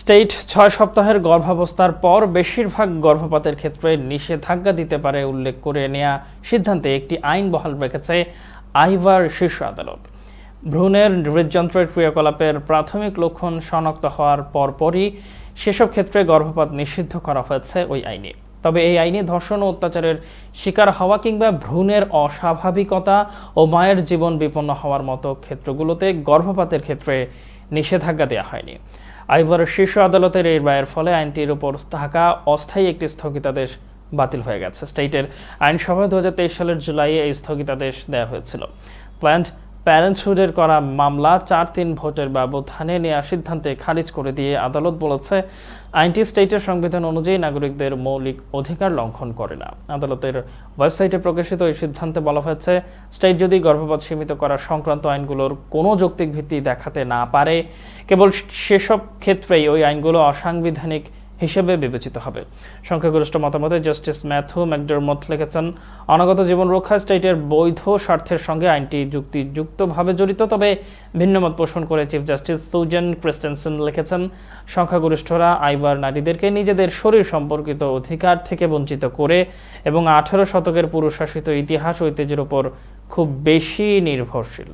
State ছয় সপ্তাহের গর্ভাবস্থার পর বেশিরভাগ গর্ভপাতের ক্ষেত্রে নিষেধাজ্ঞা দিতে পারে উল্লেখ করে নেওয়া সিদ্ধান্তে একটি আইন বহাল রেখেছে আইভার শীর্ষ আদালত। ভ্রূণের হৃদযন্ত্রের ক্রিয়াকলাপের প্রাথমিক লক্ষণ শনাক্ত হওয়ার পরপরই সেসব ক্ষেত্রে গর্ভপাত নিষিদ্ধ করা হয়েছে ওই আইনে। তবে এই আইনে ধর্ষণ ও অত্যাচারের শিকার হওয়া কিংবা ভ্রূণের অস্বাভাবিকতা ও মায়ের জীবন বিপন্ন হওয়ার মতো ক্ষেত্রগুলোতে গর্ভপাতের ক্ষেত্রে নিষেধাজ্ঞা দেওয়া হয়নি। আইভার শীর্ষ আদালতের এই রায়ের ফলে আইনটির উপর থাকা অস্থায়ী একটি স্থগিতাদেশ বাতিল হয়ে গেছে। স্টেটের আইনসভায় দু হাজার তেইশ সালের জুলাইয়ে এই স্থগিতাদেশ দেওয়া হয়েছিল। প্ল্যান্ড প্যারেন্টহুডের করা মামলা চার তিন ভোটের ব্যবধানে নেওয়ার সিদ্ধান্তে খারিজ করে দিয়ে আদালত বলেছে, আইনটি স্টেটের সংবিধান অনুযায়ী নাগরিকদের মৌলিক অধিকার লঙ্ঘন করে না। আদালতের ওয়েবসাইটে প্রকাশিত এই সিদ্ধান্তে বলা হয়েছে, স্টেট যদি গর্ভপাত সীমিত করা সংক্রান্ত আইনগুলোর কোনো যৌক্তিক ভিত্তি দেখাতে না পারে, কেবল সেসব ক্ষেত্রেই ওই আইনগুলো অসাংবিধানিক হিসেবে বিবেচিত হবে। সংখ্যাগরিষ্ঠ মতামতে জাস্টিস ম্যাথু ম্যাকডারমথ লিখেছেন, অনাগত জীবন রক্ষা স্টেটের বৈধ স্বার্থের সঙ্গে আইনটি যুক্তিযুক্তভাবে জড়িত, তবে ভিন্নমত পোষণ করে চিফ জাস্টিস সুজেন ক্রিস্টেনসেন লিখেছেন, সংখ্যাগরিষ্ঠরা আইবার নারীদেরকে নিজেদের শরীর সম্পর্কিত অধিকার থেকে বঞ্চিত করে এবং আঠারো শতকের পুরুষাসিত ইতিহাস ঐতিহ্যের উপর খুব বেশি নির্ভরশীল।